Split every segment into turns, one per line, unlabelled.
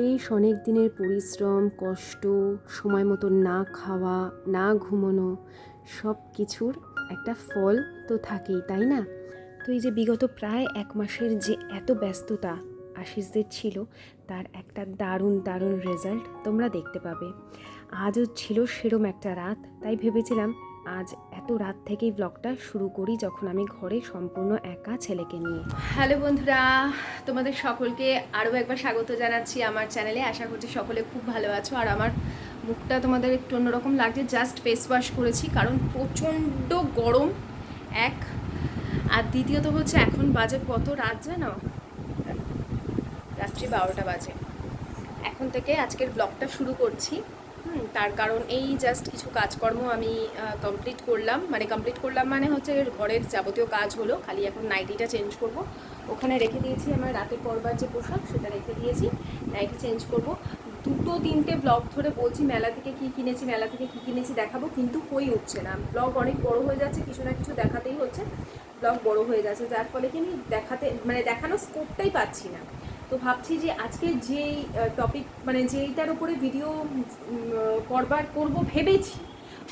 বেশ অনেক দিনের পরিশ্রম, কষ্ট, সময় মতো না খাওয়া, না ঘুমানো, সব কিছুর একটা ফল তো থাকেই, তাই না? তো এই যে বিগত প্রায় এক মাসের যে এত ব্যস্ততা আশিসদের ছিল, তার একটা দারুণ দারুণ রেজাল্ট তোমরা দেখতে পাবে। আজও ছিল সেরম একটা রাত, তাই ভেবেছিলাম আজ এত রাত থেকেই ব্লগটা শুরু করি যখন আমি ঘরে সম্পূর্ণ একা ছেলেকে নিয়ে। হ্যালো বন্ধুরা, তোমাদের সকলকে আরও একবার স্বাগত জানাচ্ছি আমার চ্যানেলে। আশা করছি সকলে খুব ভালো আছো। আর আমার মুখটা তোমাদের একটু অন্যরকম লাগছে জাস্ট ফেস ওয়াশ করেছি, কারণ প্রচণ্ড গরম এক। আর দ্বিতীয়ত হচ্ছে এখন বাজে কত রাত জানো? রাত্রি বারোটা বাজে। এখন থেকে আজকের ব্লগটা শুরু করছি। তার কারণ এই জাস্ট কিছু কাজকর্ম আমি কমপ্লিট করলাম। মানে কমপ্লিট করলাম মানে হচ্ছে ঘরের যাবতীয় কাজ হলো, খালি এখন নাইটিটা চেঞ্জ করব। ওখানে রেখে দিয়েছি আমার রাতে পরবার যে পোশাক, সেটা রেখে দিয়েছি নাইটি চেঞ্জ করব। দুটো তিনটে ব্লগ ধরে বলছি, মেলা থেকে কি কিনেছি, মেলা থেকে কি কিনেছি দেখাবো, কিন্তু হয়ে উঠছে না। ব্লগ অনেক বড় হয়ে যাচ্ছে, কিছু না কিছু দেখাতেই হচ্ছে। ব্লগ বড় হয়ে যাচ্ছে, যার ফলে কি আমি দেখাতে মানে দেখানোর স্কোপটাই পাচ্ছি না। তো ভাবছি যে আজকে যেই টপিক মানে যেইটার উপরে ভিডিও করবার করব ভেবেছি।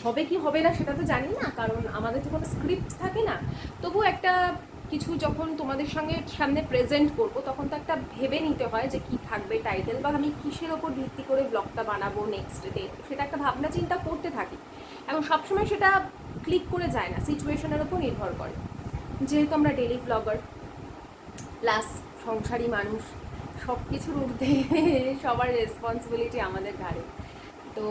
হবে কি হবে না সেটা তো জানি না, কারণ আমাদের তো কোনো স্ক্রিপ্ট থাকে না। তবু একটা কিছু যখন তোমাদের সঙ্গে সামনে প্রেজেন্ট করব, তখন তো একটা ভেবে নিতে হয় যে কি থাকবে টাইটেল বা আমি কিসের ওপর ভিত্তি করে ব্লগটা বানাবো নেক্সট ডে সেটা একটা ভাবনা চিন্তা করতে থাকি। এখন সবসময় সেটা ক্লিক করে যায় না সিচুয়েশনের ওপর নির্ভর করে। যেহেতু আমরা ডেলি ব্লগার প্লাস সংসারী মানুষ সব কিছুর ঊর্ধ্বে সবার রেসপন্সিবিলিটি আমাদের ঘাড়ে। তো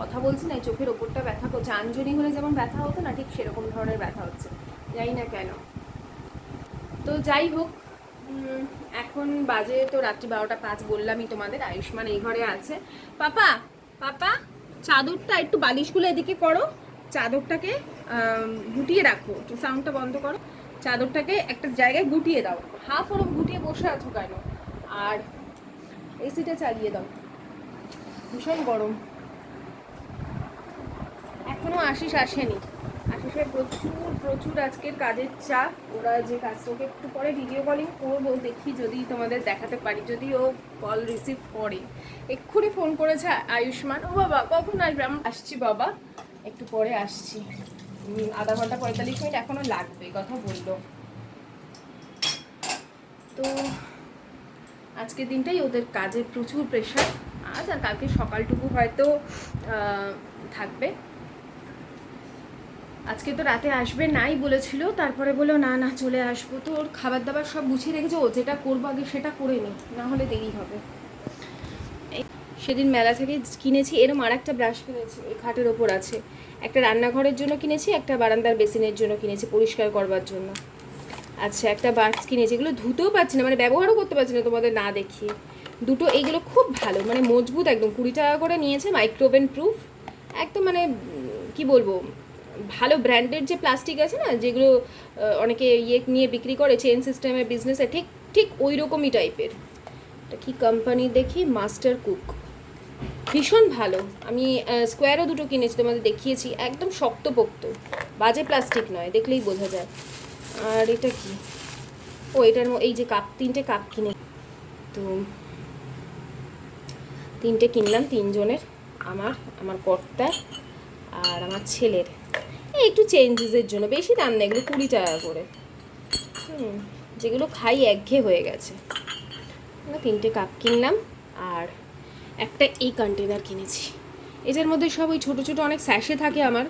কথা বলছি না চোখের ওপরটা ব্যথা করছে। আঞ্জনি হলে যেমন ব্যথা হতো না, ঠিক সেরকম ধরনের ব্যথা হচ্ছে। জানি না কেন। তো যাই হোক এখন বাজে তো রাত্রি বারোটা পাঁচ বললামই তোমাদের, আয়ুষ্মান এই ঘরে আছে। পাপা পাপা, চাদরটা একটু বালিশগুলো এদিকে করো। চাদরটাকে গুটিয়ে রাখো। সাউন্ডটা বন্ধ করো। চাদরটাকে একটা জায়গায় গুটিয়ে দাও। হাফ ওরম গুটিয়ে বসে আছো কেন? আর এসিটা চালিয়ে দাও। ভীষণ গরম। এখনও আশিস আসেনি। আশিসের প্রচুর প্রচুর আজকের কাজের চাপ। ওরা যে কাজটাকে একটু পরে ভিডিও কলিং করব, দেখি যদি তোমাদের দেখাতে পারি, যদি ও কল রিসিভ করে। এক্ষুনি ফোন করেছে আয়ুষ্মান। ও বাবা, কখন আসবে? আমি আসছি বাবা। একটু পরে আসছি। আধা ঘণ্টা পঁয়তাল্লিশ মিনিট এখনও লাগবে, কথা বলল। তো আজকের দিনটাই ওদের কাজের প্রচুর প্রেশার আজ আর কালকে সকালটুকু হয়তো থাকবে। আজকে তো রাতে আসবে, নাই বলেছিল। তারপরে বলল, না না, চলে আসব। তো ওর খাবার দাবার সব গুছিয়ে রেখেছে। ও যেটা করব আগে সেটা করে নি না হলে দেরি হবে। সেদিন মেলা থেকে কিনেছি এরম আর একটা ব্রাশ কিনেছি, এই খাটের ওপর আছে। একটা রান্নাঘরের জন্য কিনেছি, একটা বারান্দার বেসিনের জন্য কিনেছি, পরিষ্কার করবার জন্য। আচ্ছা একটা বার্ডস কিনেছি এগুলো ধুতেও পারছি না মানে ব্যবহারও করতে পারছি না তোমাদের না দেখিয়ে। দুটো এইগুলো খুব ভালো মানে মজবুত একদম, কুড়ি টাকা করে নিয়েছে মাইক্রোওভেন প্রুফ একদম মানে কি বলব, ভালো ব্র্যান্ডের যে প্লাস্টিক আছে না, যেগুলো অনেকে ইয়ে নিয়ে বিক্রি করে চেন সিস্টেমের বিজনেসে ঠিক ঠিক ওই রকমই টাইপের এটা কি কোম্পানি দেখি? মাস্টার কুক ভীষণ ভালো। আমি স্কোয়ারও দুটো কিনেছি, তোমাদের দেখিয়েছি, একদম শক্তপোক্ত। বাজে প্লাস্টিক নয়, দেখলেই বোঝা যায়। আর এটা কি? ও, এটার এই যে কাপ, তিনটে কাপ কিনে। তো তিনটে কিনলাম তিনজনের, আমার আমার কর্তার আর আমার ছেলের। এই একটু চেঞ্জেসের জন্য, বেশি দাম না এগুলো কুড়ি টাকা করে। হুম, যেগুলো খাই একঘেয়ে হয়ে গেছে। তিনটে কাপ কিনলাম আর একটা এই কন্টেনার কিনেছি। এটার মধ্যে সব ওই ছোটো ছোটো অনেক স্যাশে থাকে আমার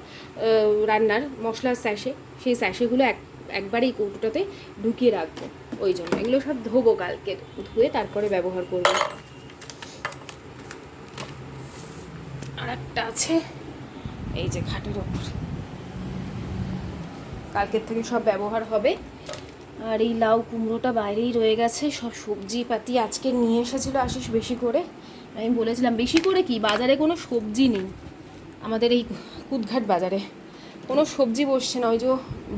রান্নার মশলার স্যাশে সেই স্যাশেগুলো এক একবারে এই কৌটোটাতে ঢুকিয়ে রাখব ওই জন্য। এগুলো সব ধোবো কালকে ধুয়ে তারপরে ব্যবহার করব। আর একটা আছে, এই যে খাটের ওপর। কালকের থেকে সব ব্যবহার হবে। আর এই লাউ কুমড়োটা বাইরেই রয়ে গেছে, সব সবজি পাতি আজকে নিয়ে এসেছিল আশিস বেশি করে। আমি বলেছিলাম, বেশি করে কি? বাজারে কোনো সবজি নেই। আমাদের এই কুদঘাট বাজারে। কোনো সবজি বসছে না, ওই যে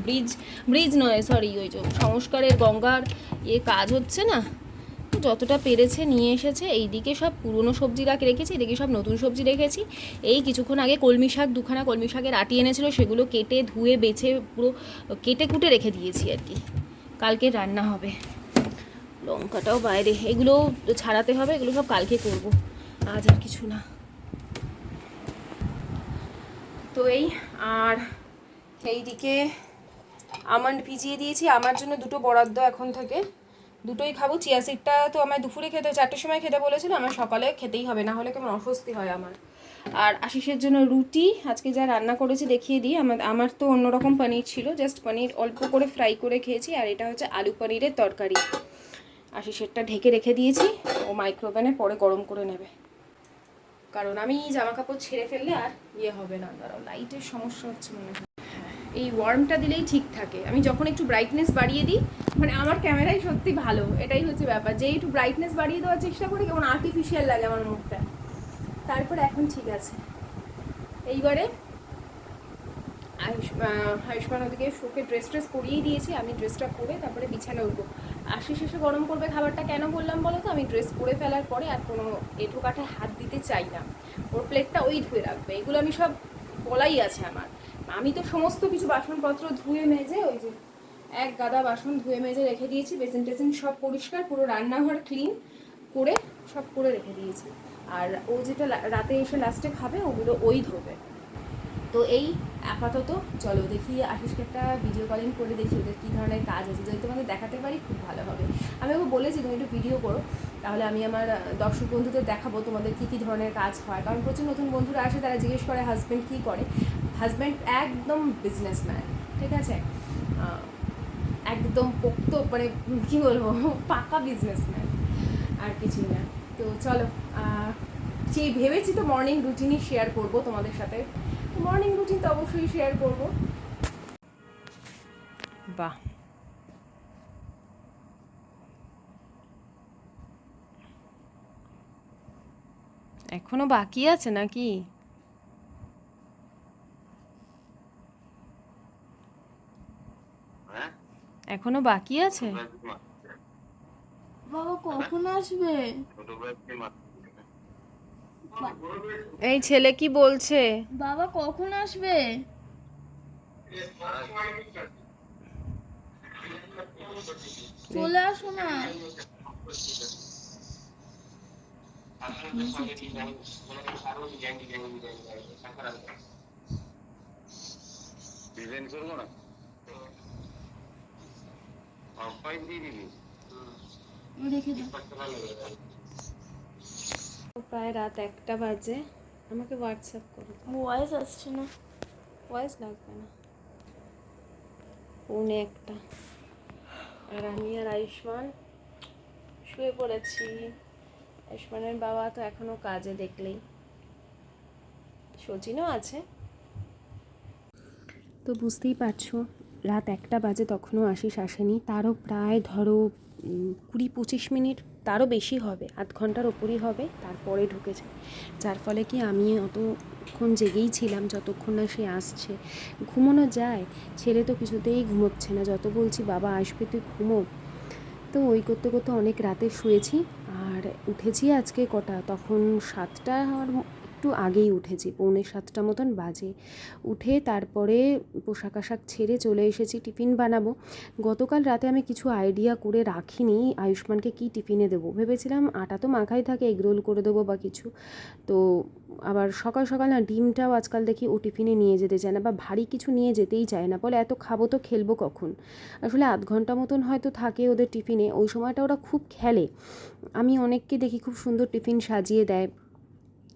ব্রিজ ব্রিজ নয় সরি ওই যে সংস্কারের গঙ্গার ইয়ে কাজ হচ্ছে না? যতটা পেরেছে নিয়ে এসেছে, এইদিকে সব পুরনো সবজি রাখ রেখেছি, এদিকে সব নতুন সবজি রেখেছি। এই কিছুক্ষণ আগে কলমি শাক, দুখানা কলমি শাকের আটি এনেছিল, সেগুলো কেটে, ধুয়ে, বেছে, পুরো কেটে কুটে রেখে দিয়েছি আর কি। কালকে রান্না হবে। লঙ্কাটাও বাইরে এগুলো ছাড়াতে হবে, এগুলো সব কালকে করব। আজ আর কিছু না। তো এই আর এইদিকে আমন্ড ভিজিয়ে দিয়েছি। আমার জন্য দুটো বরাদ্দ এখন থেকে। দুটোই খাব। চিয়া সিডটা তো আমায় দুপুরে খেতে চারটের সময় খেতে বলেছিল, আমার সকালে খেতেই হবে, না হলে কেমন অস্বস্তি হয় আমার। আর আশিসের জন্য রুটি, আজকে যা রান্না করেছি দেখিয়ে দিই। আমার আমার তো অন্যরকম পনির ছিল, জাস্ট পনির অল্প করে ফ্রাই করে খেয়েছি, আর এটা হচ্ছে আলু পনিরের তরকারি। আশিসেরটা ঢেকে রেখে দিয়েছি, ও মাইক্রোওভেনে পরে গরম করে নেবে। কারণ আমি জামা কাপড় ছেড়ে ফেললে আর ইয়ে হবে না দাঁড়াও লাইটের সমস্যা হচ্ছে মনে হয়। এই ওয়ার্মটা দিলেই ঠিক থাকে। আমি যখন একটু ব্রাইটনেস বাড়িয়ে দিই মানে আমার ক্যামেরাই সত্যি ভালো। এটাই হচ্ছে ব্যাপার। যে একটু ব্রাইটনেস বাড়িয়ে দেওয়ার চেষ্টা করি, কেমন আর্টিফিশিয়াল লাগে আমার মুখটা। তারপর এখন ঠিক আছে। এইবারে আয়ুষ আয়ুষ্মান ওদিকে শোকে ড্রেস ট্রেস পরিয়েই দিয়েছি। আমি ড্রেসটা পরে তারপরে বিছানা উঠবো। আশি শেষে গরম করবে খাবারটা কেন বললাম বলো তো? আমি ড্রেস পরে ফেলার পরে আর কোনো এঁঠো কাঠায় হাত দিতে চাই না। ওর প্লেটটা ওই ধুয়ে রাখবে। এগুলো আমি সব বলাই আছে আমার। আমি তো সমস্ত কিছু বাসনপত্র ধুয়ে মেজে ওই যে এক গাদা বাসন ধুয়ে মেজে রেখে দিয়েছি। বেসিন টেসিন সব পরিষ্কার, পুরো রান্নাঘর ক্লিন করে সব করে রেখে দিয়েছি। আর ও যেটা রাতে এসে লাস্টে খাবে, ওগুলো ওই ধোবে। তো এই আপাতত, চলো দেখি আশিসকে একটা ভিডিও কলিং করে দেখি ওদের কী ধরনের কাজ আছে। যদি তোমাদের দেখাতে পারি, খুব ভালো হবে। আমি ওকে বলেছি, তুমি একটু ভিডিও করো। তাহলে আমি আমার দর্শক বন্ধুদের দেখাবো তোমাদের কী কী ধরনের কাজ হয়। কারণ প্রচুর নতুন বন্ধুরা আসে, তারা জিজ্ঞেস করে হাজব্যান্ড কী করে? হাজব্যান্ড একদম বিজনেসম্যান ঠিক আছে? একদম পোক্ত মানে কী বলব, পাকা বিজনেসম্যান আর কিছুই না। তো চলো সেই ভেবেছি তো মর্নিং রুটিনই শেয়ার করব তোমাদের সাথে। মর্নিং রুটিন তো অবশ্যই শেয়ার করব। বাহ। এখনও বাকি আছে নাকি?
হ্যাঁ?
এখনও বাকি আছে?
বাবা কখন আসবে?
এই ছেলে কি বলছে?
বাবা কখন আসবে? চলে আসো না।
ডিজাইন করব
রেখে দাও।
প্রায় রাত একটা বাজে। আমাকে হোয়াটসঅ্যাপ করো।
ভয়েস আসছে না।
ভয়েস লাগবে না। পৌনে একটা। আর আমি আর আয়ুষ্মান শুয়ে পড়েছি। আয়ুষ্মানের বাবা তো এখনও কাজে দেখলেই। সচিনও আছে। তো বুঝতেই পারছ রাত একটা বাজে তখনও আশিস আসেনি। তারও প্রায় ধরো কুড়ি পঁচিশ মিনিট তারও বেশি হবে, আধ ঘণ্টার ওপরই হবে, তারপরে ঢুকে যায় যার ফলে কি আমি অতক্ষণ জেগেই ছিলাম, যতক্ষণ না সে আসছে। ঘুমোনো যায়, ছেলে তো কিছুতেই ঘুমোচ্ছে না। যত বলছি, বাবা, আসবে তুই, ঘুমো। তো ওই করতে করতে অনেক রাতে শুয়েছি, আর উঠেছি আজকে কটা? তখন সাতটা একটু আগেই উঠেছি, পৌনে সাতটা মতন বাজে। উঠে তারপরে পোশাক আশাক ছেড়ে চলে এসেছি, টিফিন বানাবো। গতকাল রাতে আমি কিছু আইডিয়া করে রাখিনি, আয়ুষ্মানকে কি টিফিনে দেবো? ভেবেছিলাম আটা তো মাখাই থাকে এগরোল করে দেবো বা কিছু। তো আবার সকাল সকাল না ডিমটাও আজকাল দেখি ও টিফিনে নিয়ে যেতে চায় না বা ভারী কিছু নিয়ে যেতেই চায় না। বলে এত খাব তো খেলব কখন? আসলে আধ ঘণ্টা মতন হয়তো থাকে ওদের টিফিনে, ওই সময়টা ওরা খুব খেলে। আমি অনেককে দেখি খুব সুন্দর টিফিন সাজিয়ে দেয়।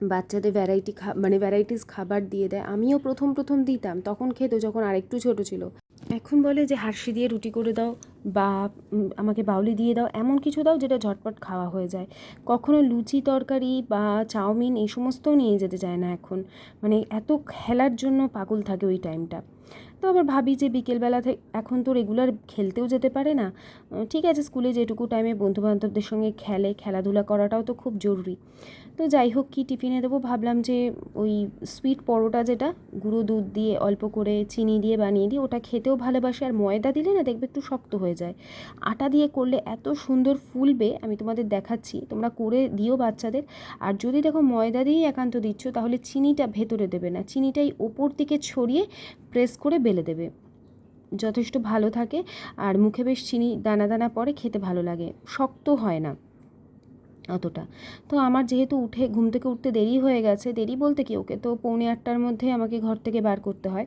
বাচ্চাদের ভ্যারাইটি খা মানে ভ্যারাইটিস খাবার দিয়ে দেয়। আমিও প্রথম প্রথম দিতাম, তখন খেতো যখন আরেকটু ছোট ছিল। এখন বলে যে হাসি দিয়ে রুটি করে দাও বা আমাকে বাউলি দিয়ে দাও, এমন কিছু দাও যেটা ঝটপট খাওয়া হয়ে যায়। কখনো লুচি তরকারি বা চাউমিন এই সমস্তও নিয়ে যেতে চায় না এখন। মানে এত খেলার জন্য পাগল থাকে ওই টাইমটা তো আবার ভাবি যে বিকেলবেলা এখন তো রেগুলার খেলতেও যেতে পারে না। ঠিক আছে, স্কুলে যেটুকু টাইমে বন্ধুবান্ধবদের সঙ্গে খেলে, খেলাধুলা করাটাও তো খুব জরুরি। তো যাই হোক, কী টিফিনে দেবো? ভাবলাম যে ওই সুইট পরোটা যেটা, গুঁড়ো দুধ দিয়ে অল্প করে চিনি দিয়ে বানিয়ে দিই, ওটা খেতেও ভালোবাসে। আর ময়দা দিলে না দেখবে একটু শক্ত হয়ে যায়। আটা দিয়ে করলে এত সুন্দর ফুলবে, আমি তোমাদের দেখাচ্ছি। তোমরা করে দিও বাচ্চাদের। আর যদি দেখো ময়দা দিয়েই একান্ত দিচ্ছ, তাহলে চিনিটা ভেতরে দেবে না। চিনিটাই ওপর দিকে ছড়িয়ে প্রেস করে বেলে দেবে। যথেষ্ট ভালো থাকে আর মুখে বেশ চিনি, দানা দানা পড়ে খেতে ভালো লাগে, শক্ত হয় না অতটা। তো আমার যেহেতু উঠে, ঘুম থেকে উঠতে দেরি হয়ে গেছে, দেরি বলতে কি ওকে? তো পৌনে আটটার মধ্যে আমাকে ঘর থেকে বার করতে হয়।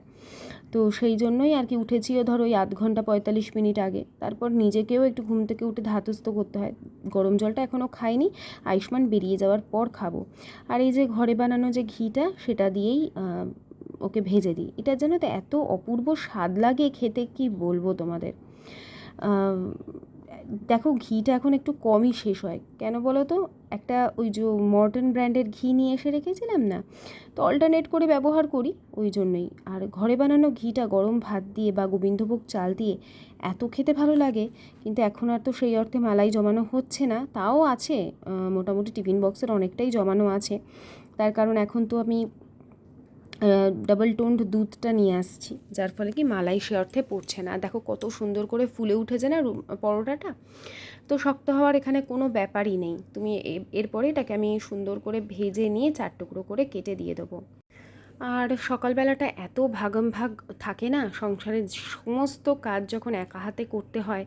তো সেই জন্যই আর কি উঠেছিও ধরো ওই আধ ঘণ্টা পঁয়তাল্লিশ মিনিট আগে। তারপর নিজেকেও একটু ঘুম থেকে উঠে ধাতস্থ করতে হয়। গরম জলটা এখনও খাইনি, আয়ুষ্মান বেরিয়ে যাওয়ার পর খাব। আর এই যে ঘরে বানানো যে ঘিটা, সেটা দিয়েই ওকে ভেজে দিই। এটা যেন তো এত অপূর্ব স্বাদ লাগে খেতে, কি বলব তোমাদের? দেখো ঘিটা এখন একটু কমই শেষ হয়। কেন বলো তো একটা ওই যে মর্টন ব্র্যান্ডের ঘি নিয়ে এসে রেখেছিলাম না? তো অল্টারনেট করে ব্যবহার করি ওই জন্যই। আর ঘরে বানানো ঘিটা গরম ভাত দিয়ে বা গোবিন্দভোগ চাল দিয়ে এত খেতে ভালো লাগে, কিন্তু এখন আর তো সেই অর্থে মালাই জমানো হচ্ছে না। তাও আছে মোটামুটি টিফিন বক্সের অনেকটাই জমানো আছে। তার কারণ এখন তো আমি ডাবল টোন্ড দুধটা নিয়ে আসছি, যার ফলে কি মালাই সে অর্থে পড়ছে না। দেখো কত সুন্দর করে ফুলে উঠেছে না পরোটাটা? তো শক্ত হওয়ার এখানে কোনো ব্যাপারই নেই। তুমি এরপরে এটাকে আমি সুন্দর করে ভেজে নিয়ে চার টুকরো করে কেটে দিয়ে দেবো। আর সকালবেলাটা এত ভাগম ভাগ থাকে না, সংসারের সমস্ত কাজ যখন একা হাতে করতে হয়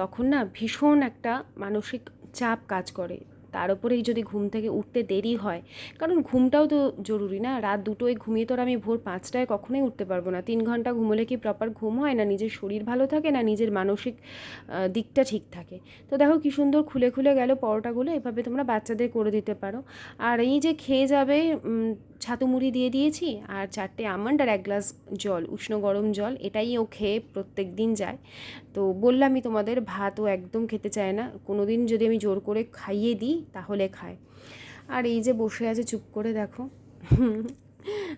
তখন না ভীষণ একটা মানসিক চাপ কাজ করে। তার উপরেই যদি ঘুম থেকে উঠতে দেরি হয়, কারণ ঘুমটাও তো জরুরি না। রাত দুটোয় ঘুমিয়ে তো আর আমি ভোর পাঁচটায় কখনোই উঠতে পারব না। তিন ঘণ্টা ঘুমোলে কি প্রপার ঘুম হয় না? নিজের শরীর ভালো থাকে না? নিজের মানসিক দিকটা ঠিক থাকে? তো দেখো কি সুন্দর খুলে খুলে গেল পরোটাগুলো। এভাবে তোমরা বাচ্চাদের করে দিতে পারো। আর এই যে খেয়ে যাবে ছাতু মুড়ি দিয়ে দিয়েছি আর চারটে আমন্ড আর এক গ্লাস জল, উষ্ণ গরম জল, এটাই ও খেয়ে প্রত্যেক দিন যায়। তো বললামই তোমাদের ভাতও একদম খেতে চায় না। কোনো দিন যদি আমি জোর করে খাইয়ে দিই, তাহলে খায়। আর এই যে বসে আছে, চুপ করে দেখো।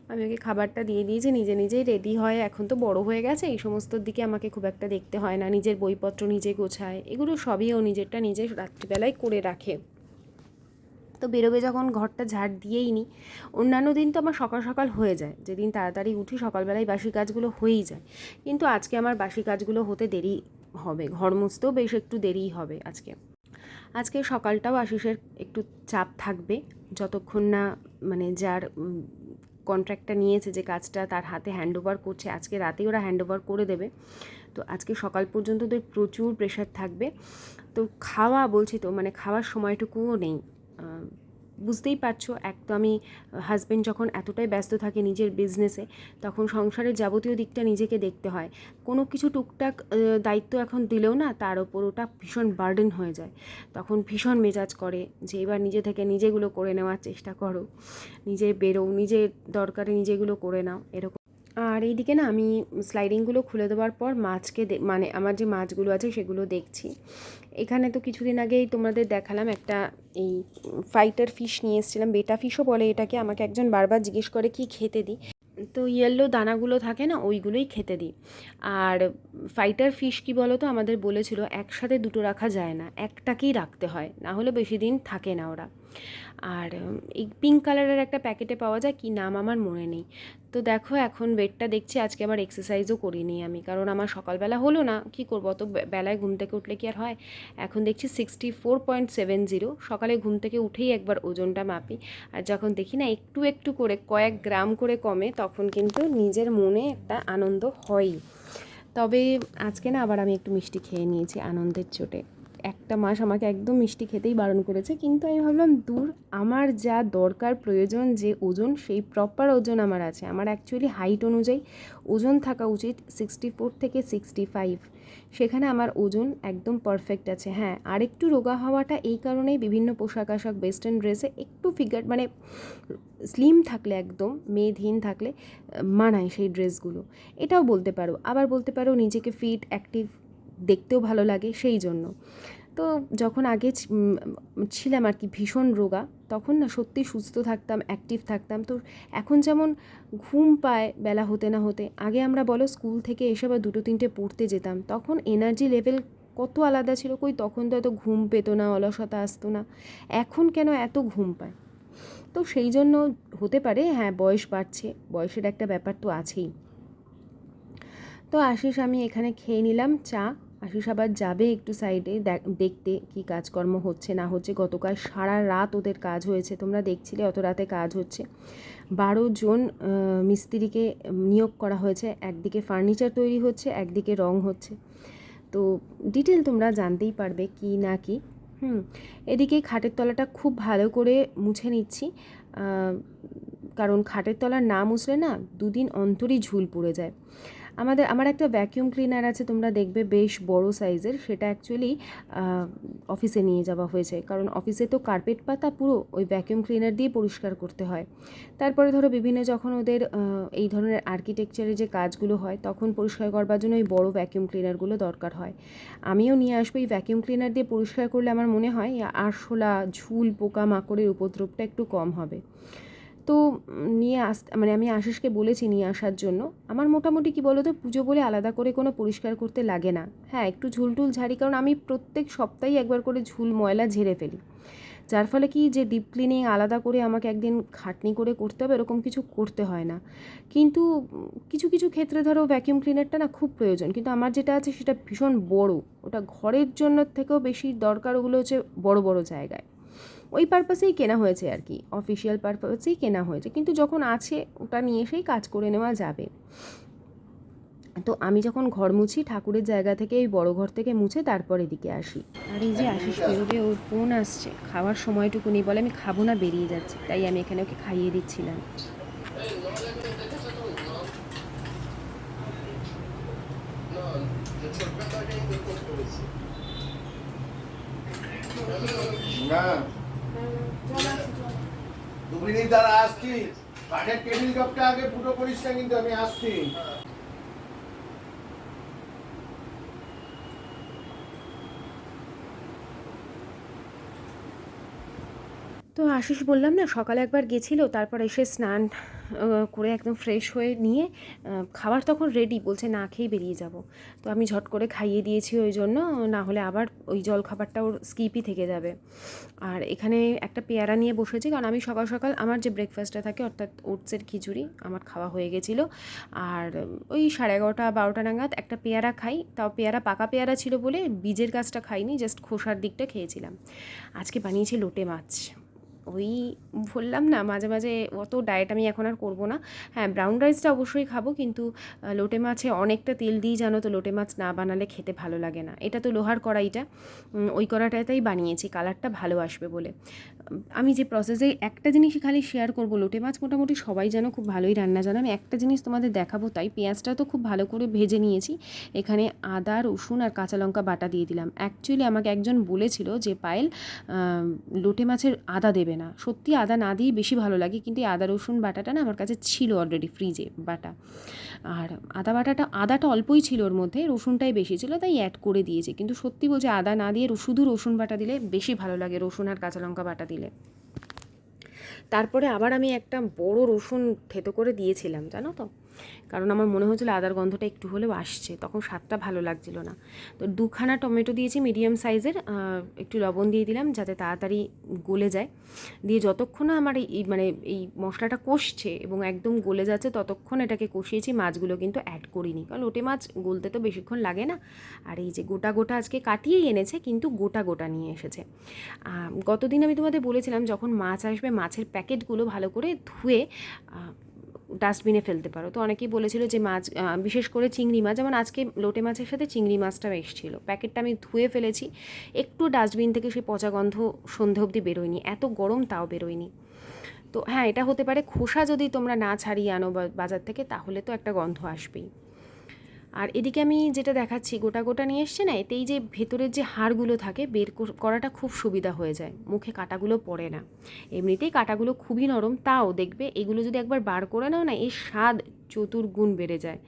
আমি ওকে খাবারটা দিয়ে দিয়েছি, নিজে নিজেই রেডি হয়। এখন তো বড় হয়ে গেছে, এই সমস্ত দিকে আমাকে খুব একটা দেখতে হয় না। নিজের বইপত্র নিজে গোছায়। এগুলো সবই ও নিজেরটা নিজে রাত্রিবেলায় করে রাখে। তো বেরোবে যখন ঘরটা ঝাড় দিয়েই নিই অন্যান্য দিন তো আমার সকাল সকাল হয়ে যায়, যেদিন তাড়াতাড়ি উঠি সকালবেলায় বাসি কাজগুলো হয়েই যায়। কিন্তু আজকে আমার বাসি কাজগুলো হতে দেরি হবে, ঘর মুছতেও বেশ একটু দেরিই হবে আজকে। আজকে সকালটাও আশিসের একটু চাপ থাকবে, যতক্ষণ না মানে যার কন্ট্রাক্টটা নিয়েছে যে কাজটা তার হাতে হ্যান্ড ওভার করছে, আজকে রাতেই ওরা হ্যান্ড ওভার করে দেবে। তো আজকে সকাল পর্যন্ত ওদের প্রচুর প্রেশার থাকবে। তো খাওয়া বলছি তো মানে খাওয়ার সময়টুকুও নেই। বুঝতেই পারছ এক তো আমি হাজব্যান্ড যখন এতটাই ব্যস্ত থাকে নিজের বিজনেসে তখন সংসারের যাবতীয় দিকটা নিজেকে দেখতে হয়। কোনো কিছু টুকটাক দায়িত্ব এখন দিলেও না, তার ওপর ওটা ভীষণ বার্ডেন হয়ে যায়। তখন ভীষণ মেজাজ করে যে, এবার নিজে থেকে নিজেগুলো করে নেওয়ার চেষ্টা করো। নিজে বেরো, নিজের দরকারে নিজেগুলো করে নাও। এরকম আর এইদিকে না আমি স্লাইডিংগুলো খুলে দেওয়ার পর মাছকে মানে আমার যে মাছগুলো আছে সেগুলো দেখছি। এখানে তো কিছুদিন আগেই তোমাদের দেখালাম একটা এই ফাইটার ফিশ নিয়ে এসেছিলাম বেটা ফিশও বলে এটাকে, আমাকে একজন বারবার জিজ্ঞেস করে, কি খেতে দিই তো ইয়েলো দানাগুলো থাকে না, ওইগুলোই খেতে দিই আর ফাইটার ফিশ কি বলো তো আমাদের বলেছিল, একসাথে দুটো রাখা যায় না, একটাকেই রাখতে হয়, না হলে বেশি দিন থাকে না ওরা। আর এই পিঙ্ক কালারের একটা প্যাকেটে পাওয়া যায়, কি নাম আমার মনে নেই। তো দেখো, এখন ওয়েটটা দেখছি, আজকে আবার এক্সারসাইজও করিনি আমি, কারণ আমার সকালবেলা হলো না, কি করব, অত বেলায় ঘুম থেকে উঠলে কি আর হয়? এখন দেখছি sixty four point seven zero সকালে ঘুম থেকে উঠেই একবার ওজনটা মাপি। আর যখন দেখি না, একটু একটু করে, কয়েক গ্রাম করে কমে, তখন কিন্তু নিজের মনে একটা আনন্দ হয়ই। তবে আজকে না, আবার আমি একটু মিষ্টি খেয়ে নিয়েছি, আনন্দের চোটে। একটা মাস আমাকে একদম মিষ্টি খেতেই বারণ করেছে। কিন্তু আমি ভাবলাম, দূর, আমার যা দরকার, প্রয়োজন, যে ওজন, সেই প্রপার ওজন আমার আছে। আমার অ্যাকচুয়ালি হাইট অনুযায়ী ওজন থাকা উচিত সিক্সটি ফোর থেকে সিক্সটি ফাইভ সেখানে আমার ওজন একদম পারফেক্ট আছে। হ্যাঁ আরেকটু রোগা হওয়াটা এই কারণেই বিভিন্ন পোশাক আশাক ওয়েস্টার্ন ড্রেসে একটু ফিগার মানে স্লিম থাকলে একদম মেয়েধীন থাকলে মানায় সেই ড্রেসগুলো। এটাও বলতে পারো। আবার বলতে পারো, নিজেকে ফিট অ্যাক্টিভ দেখতেও ভালো লাগে সেই জন্য। তো যখন আগে ছিলাম আর কি ভীষণ রোগা, তখন না সত্যি সুস্থ থাকতাম অ্যাক্টিভ থাকতাম। তো এখন যেমন ঘুম পায় বেলা হতে না হতে, আগে আমরা বলো স্কুল থেকে এসে বা দুটো তিনটে পড়তে যেতাম, তখন এনার্জি লেভেল কত আলাদা ছিল কই তখন তো এত ঘুম পেতো না, অলসতা আসতো না। এখন কেন এত ঘুম পায়? তো সেই জন্য হতে পারে হ্যাঁ বয়স বাড়ছে, বয়সের একটা ব্যাপার তো আছেই। তো আশিস আমি এখানে খেয়ে নিলাম চা। আশিস আবার যাবে একটু সাইডে দেখতে কি কাজকর্ম হচ্ছে, না হচ্ছে। গতকাল সারা রাত ওদের কাজ হয়েছে। তোমরা দেখছিলে অত রাতে কাজ হচ্ছে। বারো জন মিস্ত্রিকে নিয়োগ করা হয়েছে। একদিকে ফার্নিচার তৈরি হচ্ছে, একদিকে রং হচ্ছে। তো ডিটেল তোমরা জানতেই পারবে কি না কি। হুম, এদিকে খাটের তলাটা খুব ভালো করে মুছে নিচ্ছি। কারণ খাটের তলা না মুছলে না দুদিন অন্তরই ঝুল পড়ে যায়। আমাদের, আমার একটা ভ্যাকিউম ক্লিনার আছে, তোমরা দেখবে বেশ বড় সাইজের সেটা অ্যাকচুয়ালি অফিসে নিয়ে যাওয়া হয়েছে। কারণ অফিসে তো কার্পেট পাতা পুরো ওই ভ্যাকিউম ক্লিনার দিয়ে পরিষ্কার করতে হয়। তারপরে ধরো বিভিন্ন যখন ওদের এই ধরনের আর্কিটেকচারের যে কাজগুলো হয়, তখন পরিষ্কার করবার জন্য ওই বড় ভ্যাকিউম ক্লিনারগুলো দরকার হয়। আমিও নিয়ে আসব এই ভ্যাকিউম ক্লিনার দিয়ে পরিষ্কার করলে আমার মনে হয়, আরশোলা, ঝুল পোকা মাকড়ের উপদ্রবটা একটু কম হবে। তো নিয়ে আস মানে আমি আশিসকে বলেছি নিয়ে আসার জন্য। আমার মোটামুটি কি বলো তো পুজো বলে আলাদা করে কোনো পরিষ্কার করতে লাগে না। হ্যাঁ একটু ঝুল টুল ঝাড়ি, কারণ আমি প্রত্যেক সপ্তাহে একবার করে ঝুল ময়লা ঝেড়ে ফেলি। যার ফলে কি যে ডিপ ক্লিনিং আলাদা করে আমাকে একদিন খাটনি করে করতে হবে, এরকম কিছু করতে হয় না। কিন্তু কিছু কিছু ক্ষেত্রে ধরো ভ্যাকিউম ক্লিনারটা না খুব প্রয়োজন। কিন্তু আমার যেটা আছে সেটা ভীষণ বড়। ওটা ঘরের জন্য থেকেও বেশি দরকার, ওগুলো হচ্ছে বড় বড় জায়গায়। ওই পারপাসেই কেনা হয়েছে আর কি। অফিসিয়াল পারপাসেই কেনা হয়েছে। কিন্তু যখন আছে ওটা নিয়ে এসেই কাজ করে নেওয়া যাবে। তো আমি যখন ঘর মুছি ঠাকুরের জায়গা থেকে এই বড় ঘর থেকে মুছে তারপর এদিকে আসি। আর এই যে আশিস বেরোবে ওর ফোন আসছে। খাওয়ার সময়টুকু নেই বলে আমি খাব না বেরিয়ে যাচ্ছি। তাই আমি এখানে ওকে খাইয়ে দিচ্ছিলাম।
না। মিনিট দ্বারা আসছি কাঠের টেবিল কাপটা আগে পুরো করিস কিন্তু আমি আসছি।
তো আশিস বললাম না, সকালে একবার গেছিল, তারপর এসে স্নান করে একদম ফ্রেশ হয়ে নিয়ে খাবার তখন রেডি বলছে না খেয়ে বেরিয়ে যাব। তো আমি ঝট করে খাইয়ে দিয়েছি ওই জন্য, না হলে আবার ওই জল খাবারটা ওর স্কিপই থেকে যাবে। আর এখানে একটা পেয়ারা নিয়ে বসেছি, কারণ আমি সকাল সকাল আমার যে ব্রেকফাস্টটা থাকে, অর্থাৎ ওটসের খিচুড়ি, আমার খাওয়া হয়ে গেছিল। আর ওই সাড়ে এগারোটা, বারোটা নাগাদ একটা পেয়ারা খাই, তাও পেয়ারা পাকা পেয়ারা ছিল বলে বীজের গাছটা খাইনি জাস্ট খোসার দিকটা খেয়েছিলাম। আজকে বানিয়েছি লোটে মাছ। ওই বললাম না, মাঝে মাঝে অত ডায়েট আমি এখন আর করব না। হ্যাঁ ব্রাউন রাইসটা অবশ্যই খাব কিন্তু লোটে মাছে অনেকটা তেল দিই জানো তো লোটে মাছ না বানালে খেতে ভালো লাগে না। এটা তো লোহার কড়াইটা। ওই কড়াটাতেই বানিয়েছি কালারটা ভালো আসবে বলে। আমি যে প্রসেসে একটা জিনিসই খালি শেয়ার করব, লোটে মাছ মোটামুটি সবাই যেন খুব ভালোই রান্না জানো। আমি একটা জিনিস তোমাদের দেখাবো, তাই পেঁয়াজটা তো খুব ভালো করে ভেজে নিয়েছি। এখানে আদা, রসুন আর কাঁচা লঙ্কা বাটা দিয়ে দিলাম। অ্যাকচুয়ালি আমাকে একজন বলেছিল যে, পায়েল লোটে মাছের আদা দেবে না। সত্যি আদা না দিয়ে বেশি ভালো লাগে, কিন্তু এই আদা, রসুন বাটাটা না আমার কাছে ছিল অলরেডি ফ্রিজে বাটা। আর আদা বাটাটা, আদাটা অল্পই ছিল ওর মধ্যে, রসুনটাই বেশি ছিল, তাই অ্যাড করে দিয়েছে। কিন্তু সত্যি বলছে, আদা না দিয়ে শুধু রসুন বাটা দিলে বেশি ভালো লাগে, রসুন আর কাঁচা লঙ্কা বাটা দিলে। তারপরে আবার আমি একটা বড় রসুন থেতো করে দিয়েছিলাম জানো তো? কারণ আমার মনে হচ্ছিল আদার গন্ধটা একটু হলেও আসছে, তখন স্বাদটা ভালো লাগছিল না। তো দুখানা টমেটো দিয়েছি মিডিয়াম সাইজের একটু লবণ দিয়ে দিলাম যাতে তাড়াতাড়ি গলে যায়। দিয়ে যতক্ষণ না আমার এই মানে এই মশলাটা কষছে এবং একদম গলে যাচ্ছে ততক্ষণ এটাকে কষিয়েছি, মাছগুলো কিন্তু অ্যাড করিনি। কারণ লোটে মাছ গলতে তো বেশিক্ষণ লাগে না। আর এই যে গোটা গোটা আজকে কাটিয়েই এনেছে, কিন্তু গোটা গোটা নিয়ে এসেছে। গতদিন আমি তোমাদের বলেছিলাম যখন মাছ আসবে, মাছের প্যাকেটগুলো ভালো করে ধুয়ে ডাস্টবিনে ফেলতে পারো। তো অনেকেই বলেছিল যে মাছ বিশেষ করে চিংড়ি মাছ, যেমন আজকে লোটে মাছের সাথে চিংড়ি মাছটা এসেছিল প্যাকেটটা আমি ধুয়ে ফেলেছি, একটু ডাস্টবিন থেকে সেই পচা গন্ধ সন্ধে অবধি বেরোয়নি, এত গরম তাও বেরোয়নি। তো হ্যাঁ এটা হতে পারে খোসা যদি তোমরা না ছাড়িয়ে আনো বাজার থেকে, তাহলে তো একটা গন্ধ আসবেই। আর এদিকে আমি যেটা দেখাচ্ছি, গোটা গোটা নিয়ে এসছে না, এতেই যে ভেতরের যে হাড়গুলো থাকে, বের কর- করাটা খুব সুবিধা হয়ে যায়। মুখে কাটাগুলো পড়ে না। এমনিতেই কাটাগুলো খুবই নরম, তাও দেখবে, এগুলো যদি একবার বার করে নাও না, এর স্বাদ চতুর্গুণ বেড়ে যায়।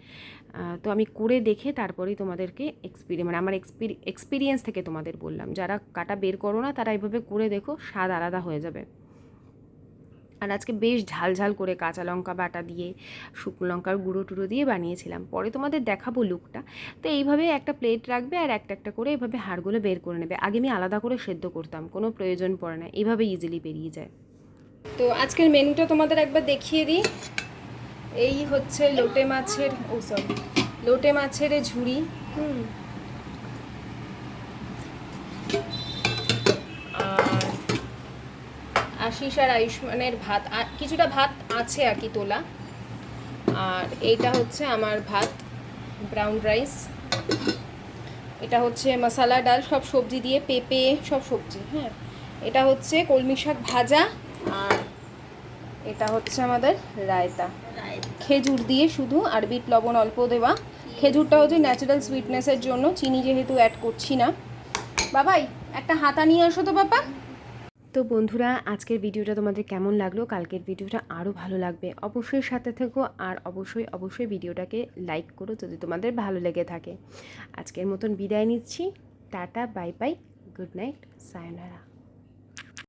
তো আমি করে দেখে তারপরেই তোমাদেরকে এক্সপিরি মানে আমার এক্সপিরি এক্সপিরিয়েন্স থেকে তোমাদের বললাম। যারা কাটা বের করো না, তারা এভাবে করে দেখো, স্বাদ আলাদা হয়ে যাবে। আর আজকে বেশ ঝাল ঝাল করে কাঁচা লঙ্কা বাটা দিয়ে, শুকনো লঙ্কার গুঁড়ো টুড়ো দিয়ে বানিয়েছিলাম। পরে তোমাদের দেখাবো লুকটা তো এইভাবে একটা প্লেট রাখবে আর একটা একটা করে এইভাবে হাড়গুলো বের করে নেবে। আগে আমি আলাদা করে সেদ্ধ করতাম, কোনো প্রয়োজন পড়ে না। এইভাবে ইজিলি বেরিয়ে যায়। তো আজকের মেনুটা তোমাদের একবার দেখিয়ে দিই। এই হচ্ছে লোটে মাছের, ও সরি লোটে মাছের ঝুড়ি, হুম। আশিস আর আয়ুষ্মানের ভাত কিছুটা ভাত আছে আর কি তোলা। আর এইটা হচ্ছে আমার ভাত ব্রাউন রাইস এটা হচ্ছে মশালা ডাল, সব সবজি দিয়ে, পেঁপে, সব সবজি হ্যাঁ। এটা হচ্ছে কলমি শাক ভাজা, আর এটা হচ্ছে আমাদের রায়তা। খেজুর দিয়ে শুধু আর বিট, লবণ, অল্প দেওয়া। খেজুরটা হচ্ছে ন্যাচারাল সুইটনেসের জন্য, চিনি যেহেতু অ্যাড করছি না। বাবাই, একটা হাতা নিয়ে আসো তো, বাবা। তো বন্ধুরা, আজকের ভিডিওটা তোমাদের কেমন লাগল? কালকের ভিডিওটা আরও ভালো লাগবে। অবশ্যই সাথে থেকো আর অবশ্যই অবশ্যই ভিডিওটাকে লাইক করো যদি তোমাদের ভালো লেগে থাকে। আজকের মতন বিদায় নিচ্ছি। Tata bye bye good night sayonara